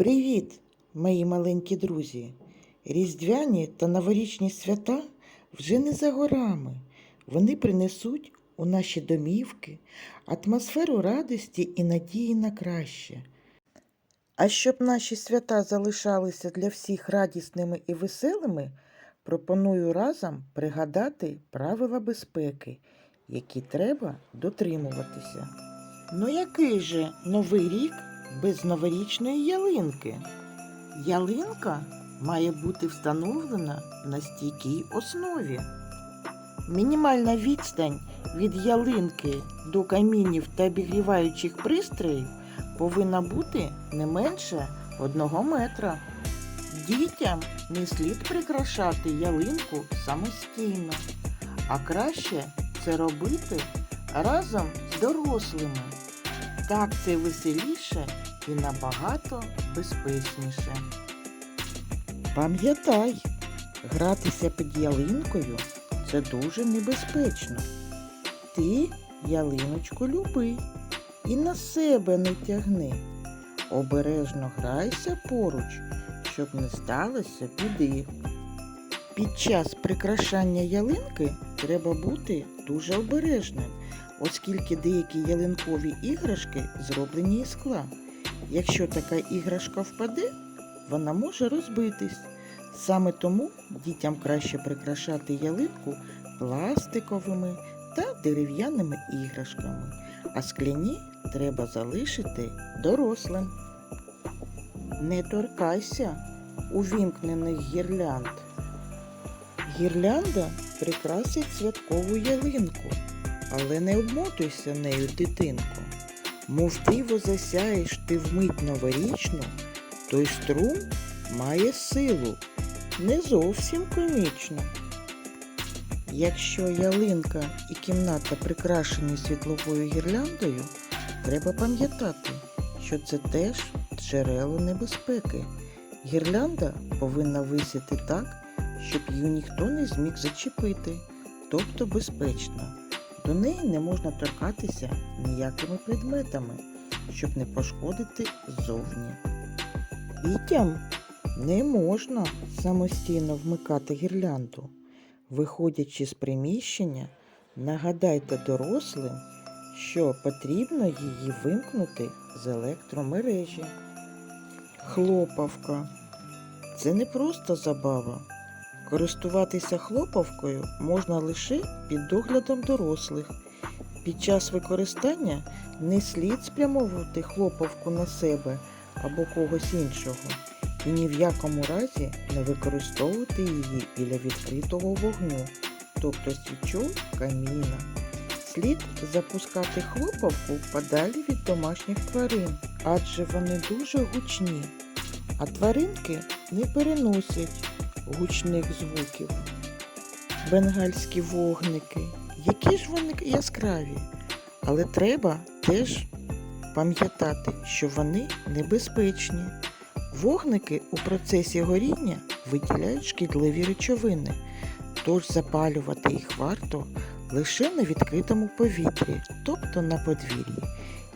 Привіт, мої маленькі друзі! Різдвяні та новорічні свята вже не за горами. Вони принесуть у наші домівки атмосферу радості і надії на краще. А щоб наші свята залишалися для всіх радісними і веселими, пропоную разом пригадати правила безпеки, які треба дотримуватися. Ну який же новий рік без новорічної ялинки? Ялинка має бути встановлена на стійкій основі. Мінімальна відстань від ялинки до камінів та обігріваючих пристроїв повинна бути не менше одного метра. Дітям не слід прикрашати ялинку самостійно, а краще це робити разом з дорослими. Так це веселіше і набагато безпечніше. Пам'ятай, гратися під ялинкою це дуже небезпечно. Ти ялиночку люби і на себе не тягни. Обережно грайся поруч, щоб не сталося біди. Під час прикрашання ялинки треба бути дуже обережним, оскільки деякі ялинкові іграшки зроблені із скла. Якщо така іграшка впаде, вона може розбитись. Саме тому дітям краще прикрашати ялинку пластиковими та дерев'яними іграшками, а скляні треба залишити дорослим. Не торкайся увімкнених гірлянд. Гірлянда прикрасить святкову ялинку, але не обмотуйся нею, дитинко. Мов диво засяєш ти вмить новорічну, той струм має силу, не зовсім комічно. Якщо ялинка і кімната прикрашені світловою гірляндою, треба пам'ятати, що це теж джерело небезпеки. Гірлянда повинна висіти так, щоб її ніхто не зміг зачепити, тобто безпечно. До неї не можна торкатися ніякими предметами, щоб не пошкодити ззовні. Дітям не можна самостійно вмикати гірлянду. Хвиходячи з приміщення, нагадайте дорослим, що потрібно її вимкнути з електромережі. Хлопавка. Це не просто забава. Користуватися хлопавкою можна лише під доглядом дорослих. Під час використання не слід спрямовувати хлопавку на себе або когось іншого. І ні в якому разі не використовувати її біля відкритого вогню, тобто свічу каміна. Слід запускати хлопавку подалі від домашніх тварин, адже вони дуже гучні, а тваринки не переносять гучних звуків. Бенгальські вогники. Які ж вони яскраві, але треба теж пам'ятати, що вони небезпечні. Вогники у процесі горіння виділяють шкідливі речовини, тож запалювати їх варто лише на відкритому повітрі, тобто на подвір'ї.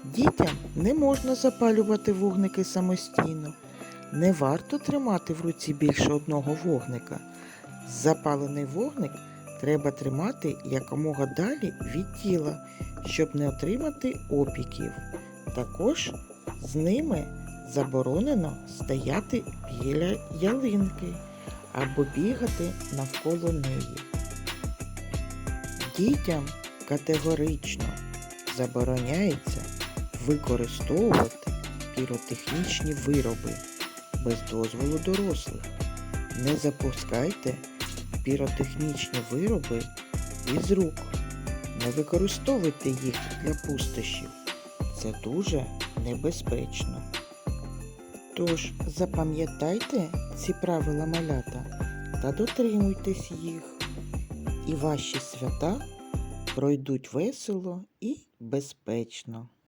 Дітям не можна запалювати вогники самостійно. Не варто тримати в руці більше одного вогника. Запалений вогник треба тримати якомога далі від тіла, щоб не отримати опіків. Також з ними заборонено стояти біля ялинки або бігати навколо неї. Дітям категорично забороняється використовувати піротехнічні вироби без дозволу дорослих. Не запускайте піротехнічні вироби із рук. Не використовуйте їх для пустощів. Це дуже небезпечно. Тож запам'ятайте ці правила малята та дотримуйтесь їх, і ваші свята пройдуть весело і безпечно.